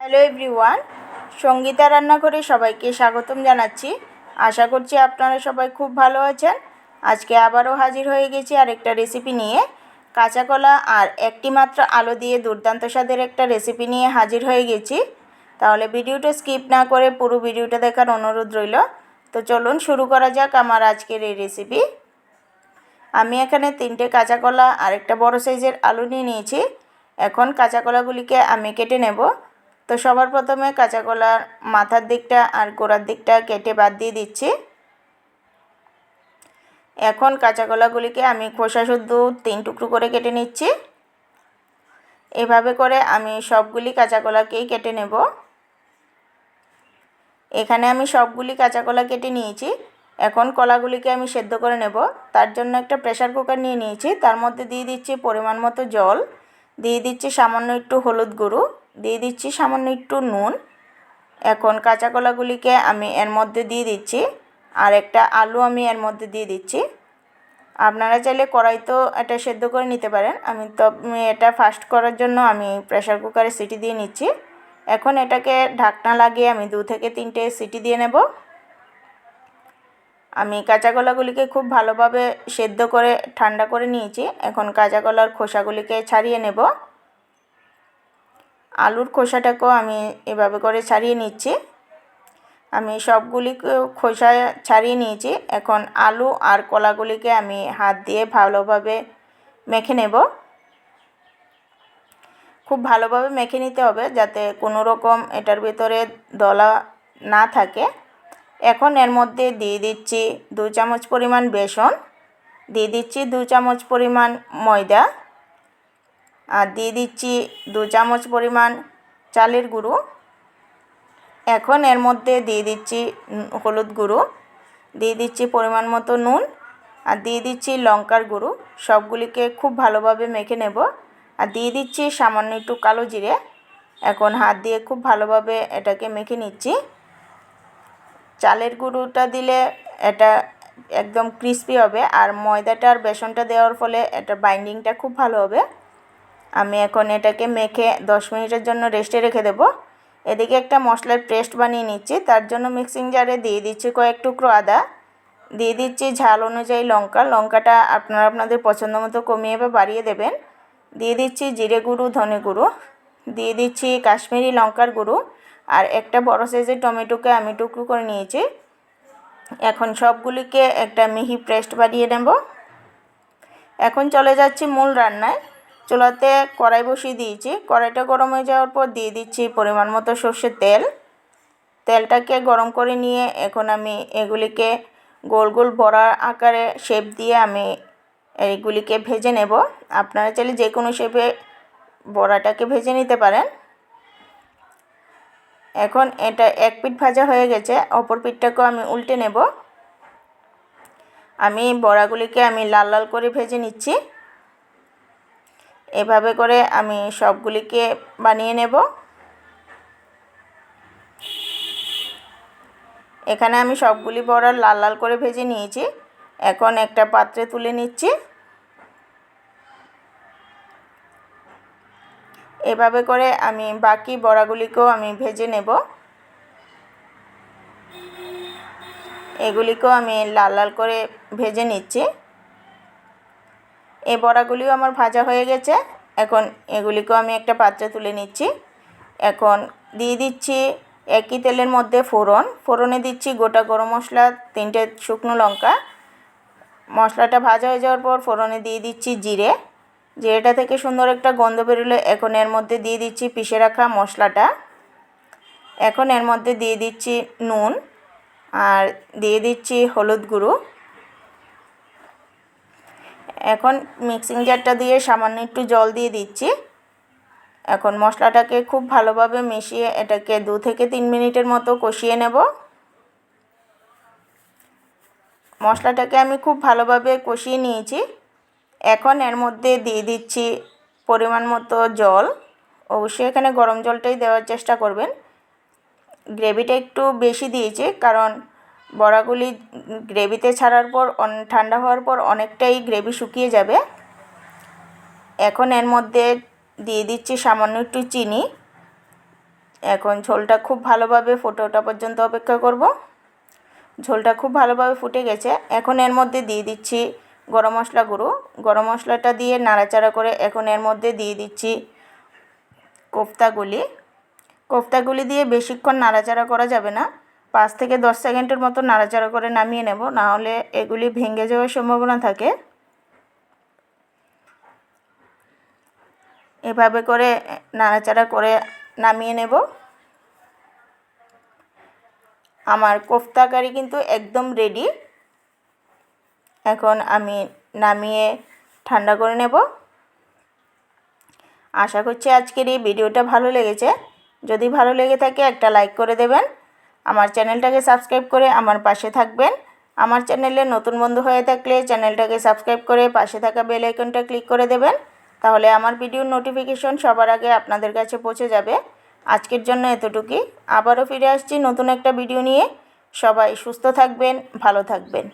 Hello everyone Sangeeta রান্নাঘরে সবাইকে স্বাগতম জানাচ্ছি। আশা করছি আপনারা সবাই খুব ভালো আছেন। আজকে আবারও হাজির হয়ে গেছি আরেকটা রেসিপি নিয়ে। কাঁচা কলা আর একটি মাত্র আলো দিয়ে দুর্দান্ত স্বাদের একটা রেসিপি নিয়ে হাজির হয়ে গেছি। তাহলে ভিডিওটা স্কিপ না করে পুরো ভিডিওটা দেখার অনুরোধ রইল। তো চলুন শুরু করা যাক আমার আজকের এই রেসিপি আমি এখানে তিনটে কাঁচা কলা আর একটা বড় সাইজের আলু নিয়ে নিয়েছি। এখন কাঁচা কলাগুলিকে আমি কেটে নেব। তো সবার প্রথমে কাঁচা কলার মাথার দিকটা আর গোড়ার দিকটা কেটে বাদ দিয়ে দিচ্ছি। এখন কাঁচা কলাগুলিকে আমি খোসা শুদ্ধ তিন টুকরো করে কেটে নিচ্ছি। এভাবে করে আমি সবগুলি কাঁচা কলাকেই কেটে নেব। এখানে আমি সবগুলি কাঁচা কলা কেটে নিয়েছি। এখন কলাগুলিকে আমি সেদ্ধ করে নেব। তার জন্য একটা প্রেশার কুকার নিয়ে নিয়েছি। তার মধ্যে দিয়ে দিচ্ছি পরিমাণ মতো জল। দিয়ে দিচ্ছি সামান্য একটু হলুদ গুঁড়ো, দিয়ে দিচ্ছি সামান্য একটু নুন। এখন কাঁচা কলাগুলিকে আমি এর মধ্যে দিয়ে দিচ্ছি, আর একটা আলু আমি এর মধ্যে দিয়ে দিচ্ছি। আপনারা চাইলে কড়াই তো এটা সেদ্ধ করে নিতে পারেন, আমি তো এটা ফাস্ট করার জন্য আমি প্রেশার কুকারে সিটি দিয়ে নিচ্ছি। এখন এটাকে ঢাকনা লাগিয়ে আমি দু থেকে তিনটে সিটি দিয়ে নেব। আমি কাঁচা কলাগুলিকে খুব ভালোভাবে সেদ্ধ করে, ঠান্ডা করে নিয়েছি। এখন কাঁচা কলার খোসাগুলিকে ছাড়িয়ে নেব। আলুর খোসাটাকেও আমি এভাবে করে ছাড়িয়ে নিচ্ছি। আমি সবগুলি খোসা ছাড়িয়ে নিয়েছি। এখন আলু আর কলাগুলিকে আমি হাত দিয়ে ভালোভাবে মেখে নেব। খুব ভালোভাবে মেখে নিতে হবে যাতে কোনো রকম এটার ভিতরে দলা না থাকে। এখন এর মধ্যে দিয়ে দিচ্ছি দু চামচ পরিমাণ বেসন, দিয়ে দিচ্ছি দু চামচ পরিমাণ ময়দা আর দিয়ে দিচ্ছি দু চামচ পরিমাণ চালের গুঁড়ো। এখন এর মধ্যে দিয়ে দিচ্ছি হলুদ গুঁড়ো, দিয়ে দিচ্ছি পরিমাণ মতো নুন আর দিয়ে দিচ্ছি লঙ্কার গুঁড়ো। সবগুলিকে খুব ভালোভাবে মেখে নেব আর দিয়ে দিচ্ছি সামান্য একটু কালো জিরে। এখন হাত দিয়ে খুব ভালোভাবে এটাকে মেখে নিচ্ছি। চালের গুঁড়োটা দিলে এটা একদম ক্রিস্পি হবে আর ময়দাটা আর বেসনটা দেওয়ার ফলে এটা বাইন্ডিংটা খুব ভালো হবে। আমি এখন এটাকে মেখে দশ মিনিটের জন্য রেস্টে রেখে দেবো। এদিকে একটা মশলার পেস্ট বানিয়ে নিচ্ছি, তার জন্য মিক্সিং জারে দিয়ে দিচ্ছি কয়েক টুকরো আদা। দিয়ে দিচ্ছি ঝাল অনুযায়ী লঙ্কা, লঙ্কাটা আপনারা আপনাদের পছন্দ মতো কমিয়ে বা বাড়িয়ে দেবেন। দিয়ে দিচ্ছি জিরে গুঁড়ো, ধনে গুঁড়ো। দিয়ে দিচ্ছি কাশ্মীরি লঙ্কার গুঁড়ো। আর একটা বড় সাইজের টমেটোকে আমি টুকরো করে নিয়েছি। এখন সবগুলিকে একটা মিহি পেস্ট বানিয়ে নেব। এখন চলে যাচ্ছি মূল রান্নায়। চুলাতে কড়াই বসিয়ে দিয়েছি। কড়াইটা গরম হয়ে যাওয়ার পর দিয়ে দিচ্ছি পরিমাণ মতো সর্ষের তেল। তেলটাকে গরম করে নিয়ে এখন আমি এগুলিকে গোল গোল বড়া আকারে শেপ দিয়ে আমি এইগুলিকে ভেজে নেব। আপনারা চাইলে যে কোনো শেপে বড়াটাকে ভেজে নিতে পারেন। এখন এটা এক পিঠ ভাজা হয়ে গেছে, অপর পিঠটাকেও আমি উল্টে নেব। আমি বড়াগুলিকে আমি লাল লাল করে ভেজে নিচ্ছি। এভাবে করে আমি সবগুলিকে বানিয়ে নেব। এখানে আমি সবগুলি বড়া লাল লাল করে ভেজে নিয়েছি। এখন একটা পাত্রে তুলে নিচ্ছি। এভাবে করে আমি বাকি বড়াগুলিকেও আমি ভেজে নেব। এগুলিকেও আমি লাল লাল করে ভেজে নিচ্ছি। এই বড়াগুলিও আমার ভাজা হয়ে গেছে। এখন এগুলিকেও আমি একটা পাত্রে তুলে নিচ্ছি। এখন দিয়ে দিচ্ছি একই তেলের মধ্যে ফোড়ন। ফোড়নে দিচ্ছি গোটা গরম মশলা, তিনটে শুকনো লঙ্কা। মশলাটা ভাজা হয়ে যাওয়ার পর ফোড়নে দিয়ে দিচ্ছি জিরে। জিরেটা থেকে সুন্দর একটা গন্ধ বেরোলে, এখন এর মধ্যে দিয়ে দিচ্ছি পিষে রাখা মশলাটা। এখন এর মধ্যে দিয়ে দিচ্ছি নুন আর দিয়ে দিচ্ছি হলুদ গুঁড়ো। এখন মিক্সিং জারটা দিয়ে সামান্য একটু জল দিয়ে দিচ্ছি। এখন মশলাটাকে খুব ভালোভাবে মিশিয়ে এটাকে দু থেকে তিন মিনিটের মতো কষিয়ে নেব। মশলাটাকে আমি খুব ভালোভাবে কষিয়ে নিয়েছি। এখন এর মধ্যে দিয়ে দিচ্ছি পরিমাণ মতো জল। অবশ্যই এখানে গরম জলটাই দেওয়ার চেষ্টা করবেন। গ্রেভিটা একটু বেশি দিয়েছি, কারণ বড়াগুলি গ্রেভিতে ছাড়ার পর ঠান্ডা হওয়ার পর অনেকটাই গ্রেভি শুকিয়ে যাবে। এখন এর মধ্যে দিয়ে দিচ্ছি সামান্য একটু চিনি। এখন ঝোলটা খুব ভালোভাবে ফুটে ওঠা পর্যন্ত অপেক্ষা করব। ঝোলটা খুব ভালোভাবে ফুটে গেছে। এখন এর মধ্যে দিয়ে দিচ্ছি গরম মশলা গুঁড়ো। গরম মশলাটা দিয়ে নাড়াচাড়া করে এখন এর মধ্যে দিয়ে দিচ্ছি কোফতাগুলি। কোফতাগুলি দিয়ে বেশিক্ষণ নাড়াচাড়া করা যাবে না। পাঁচ থেকে দশ সেকেন্ডের মতো নাড়াচাড়া করে নামিয়ে নেব নাহলে এগুলি ভেঙে যাওয়ার সম্ভাবনা থাকে। এভাবে করে নাড়াচাড়া করে নামিয়ে নেব। আমার কোফতা কারি কিন্তু একদম রেডি এখন আমি নামিয়ে ঠান্ডা করে নেব। আশা করছি আজকের এই ভিডিওটা ভালো লেগেছে। যদি ভালো লেগে থাকে একটা লাইক করে দেবেন। আমার চ্যানেলটাকে সাবস্ক্রাইব করে আমার পাশে থাকবেন। আমার চ্যানেলে নতুন বন্ধু হয়ে থাকলে চ্যানেলটাকে সাবস্ক্রাইব করে পাশে থাকা বেল আইকনটা ক্লিক করে দেবেন। তাহলে আমার ভিডিওর নোটিফিকেশন সবার আগে আপনাদের কাছে পৌঁছে যাবে। আজকের জন্য এতটুকুই। আবারও ফিরে আসছি নতুন একটা ভিডিও নিয়ে। সবাই সুস্থ থাকবেন, ভালো থাকবেন।